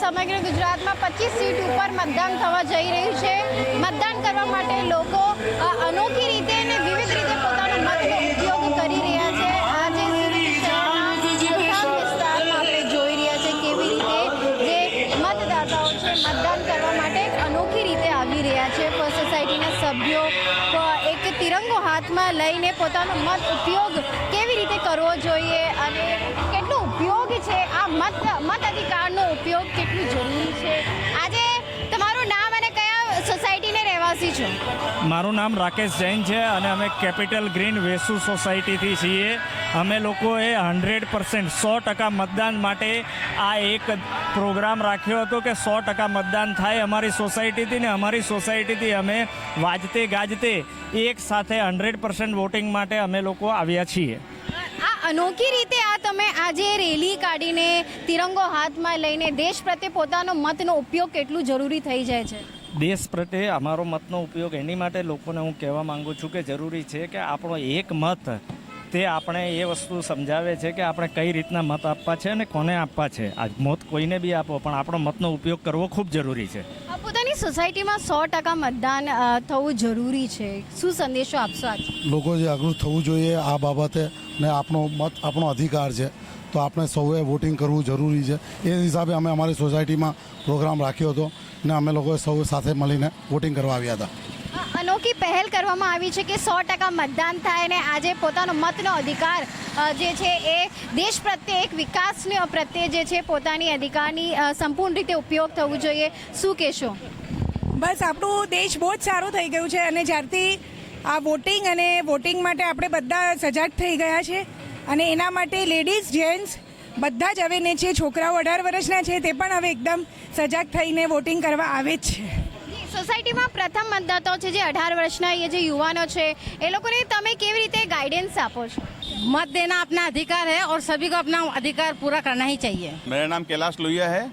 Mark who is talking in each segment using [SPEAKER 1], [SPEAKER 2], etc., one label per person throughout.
[SPEAKER 1] સમગ્ર ગુજરાતમાં પચીસ સીટ ઉપર મતદાન થવા જઈ રહ્યું છે. મતદાન કરવા માટે લોકો અનોખી રીતે અને વિવિધ રીતે પોતાનો મતનો ઉપયોગ કરી રહ્યા છે. આજે વિસ્તારમાં આપણે જોઈ રહ્યા છે કેવી રીતે જે મતદાતાઓ છે મતદાન કરવા માટે અનોખી રીતે આવી રહ્યા છે. સોસાયટીના સભ્યો પ- હાથમાં લઈને પોતાનો મત ઉપયોગ કેવી રીતે કરવો જોઈએ અને કેટલો ઉપયોગ છે? આ મત મત અધિકારનો ઉપયોગ કેટલું જરૂરી છે? રહેવાસી છો
[SPEAKER 2] મારું નામ રાકેશ જૈન છે અને અમે કેપિટલ ગ્રીન વેસુ સોસાયટીથી છીએ. અમે લોકોએ હંડ્રેડ પર્સન્ટ સો ટકા મતદાન માટે આ એક પ્રોગ્રામ રાખ્યો હતો કે સો ટકા મતદાન થાય અમારી સોસાયટીથી ને અમારી સોસાયટીથી અમે વાજતે ગાજતે એક સાથે હંડ્રેડ પર્સન્ટ વોટિંગ માટે અમે લોકો આવ્યા છીએ.
[SPEAKER 1] આ અનોખી રીતે આ તમે આજે રેલી કાઢીને તિરંગો હાથમાં લઈને દેશ પ્રત્યે પોતાનો મતનો ઉપયોગ કેટલું જરૂરી થઈ જાય છે?
[SPEAKER 2] દેશ પ્રત્યે અમારો મતનો ઉપયોગ એની માટે લોકોને હું કહેવા માંગુ છું કે જરૂરી છે કે આપણો એક મત તે આપણે એ વસ્તુ સમજાવે છે કે આપણે કઈ રીતના મત આપવા છે અને કોને આપવા છે. આ મત કોઈને બી આપો પણ આપણો મતનો ઉપયોગ કરવો ખૂબ જરૂરી છે.
[SPEAKER 1] પોતાની સોસાયટીમાં સો ટકા મતદાન થવું જરૂરી છે. શું સંદેશો આપશો આજ?
[SPEAKER 3] લોકો જાગૃત થવું જોઈએ આ બાબતે ને આપણો મત આપણો અધિકાર છે. તો આપણે સૌએ વોટિંગ કરવું જરૂરી છે. એ હિસાબે અમે અમારી સોસાયટીમાં પ્રોગ્રામ રાખ્યો હતો ને અમે લોકોએ સૌ સાથે મળીને વોટિંગ કરવા આવ્યા હતા.
[SPEAKER 1] અનોખી પહેલ કરવામાં આવી છે કે સો ટકા મતદાન થાય અને આજે પોતાનો મતનો અધિકાર જે છે એ દેશ પ્રત્યે એક વિકાસને પ્રત્યે જે છે પોતાની અધિકારની સંપૂર્ણ રીતે ઉપયોગ થવું જોઈએ. શું કહેશો?
[SPEAKER 4] બસ આપણું દેશ બહુ જ સારું થઈ ગયું છે અને જ્યારથી આ વોટિંગ અને વોટિંગ માટે આપણે બધા સજાગ થઈ ગયા છે. અને એના માટે લેડીઝ જેન્ટ્સ બધા જ હવે ને છે છોકરાઓ અઢાર વર્ષના છે તે પણ હવે એકદમ સજાગ થઈને વોટિંગ કરવા આવે જ છે
[SPEAKER 1] સોસાયટીમાં પ્રથમ મતદાતાઓ છે જે અઢાર વર્ષના એ જે યુવાનો છે એ લોકોને તમે કેવી રીતે ગાઈડન્સ આપો છો
[SPEAKER 5] मत देना अपना अधिकार है और सभी को अपना अधिकार पूरा करना ही चाहिए
[SPEAKER 6] मेरा नाम कैलाश लोहिया है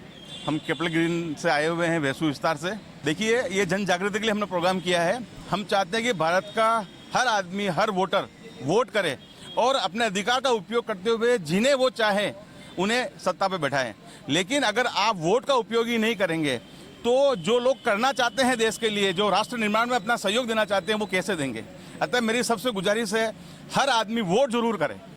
[SPEAKER 6] हम केपल ग्रीन से आए हुए हैं वैसू विस्तार से देखिए ये जन जागृति के लिए हमने प्रोग्राम किया है हम चाहते हैं कि भारत का हर आदमी हर वोटर वोट करे और अपने अधिकार का उपयोग करते हुए जिन्हें वो चाहे, उन्हें सत्ता पे बैठाएँ। लेकिन अगर आप वोट का उपयोग ही नहीं करेंगे तो जो लोग करना चाहते हैं देश के लिए, जो राष्ट्र निर्माण में अपना सहयोग देना चाहते हैं, वो कैसे देंगे? अतः मेरी सबसे गुजारिश है, हर आदमी वोट ज़रूर करे।